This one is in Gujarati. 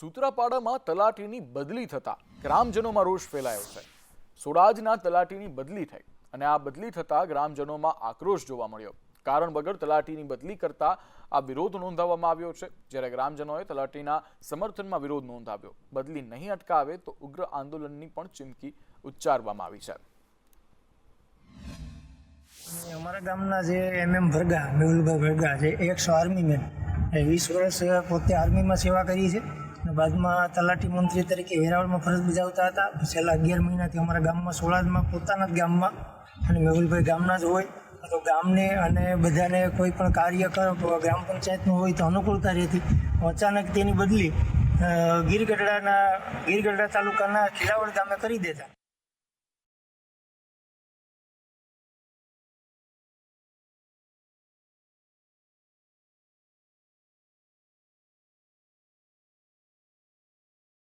સૂત્રાપાડામાં તલાટીની બદલી થતા ગ્રામજનોમાં રોષ ફેલાયો છે. સોડાજના તલાટીની બદલી થઈ અને આ બદલી થતા ગ્રામજનોમાં આક્રોશ જોવા મળ્યો. કારણ વગર તલાટીની બદલી કરતા આ વિરોધ નોંધાવવામાં આવ્યો છે. જ્યારે ગ્રામજનોએ તલાટીના સમર્થનમાં વિરોધ નોંધાવ્યો. બદલી નહીં અટકાવે તો ઉગ્ર આંદોલનની પણ ચીમકી ઉચ્ચારવામાં આવી છે. અમારા ગામના જે એમ એમ ભરગા મેહુલભાઈ ભરગા છે એકસો આર્મી મેન વીસ વર્ષ પોતે આર્મીમાં સેવા કરી છે. અને બાદમાં તલાટી મંત્રી તરીકે વેરાવળમાં ફરજ બજાવતા હતા. છેલ્લા અગિયાર મહિનાથી અમારા ગામમાં સોળાદમાં પોતાના જ ગામમાં અને મેહુલભાઈ ગામના જ હોય. તો ગામને અને બધાને કોઈ પણ કાર્ય કર, ગ્રામ પંચાયતનું હોય તો અનુકૂળતા રહેતી અચાનક તેની બદલી ગીરગઢડાના, ગીરગઢડા તાલુકાના ખીરાવડ ગામે કરી દેતા.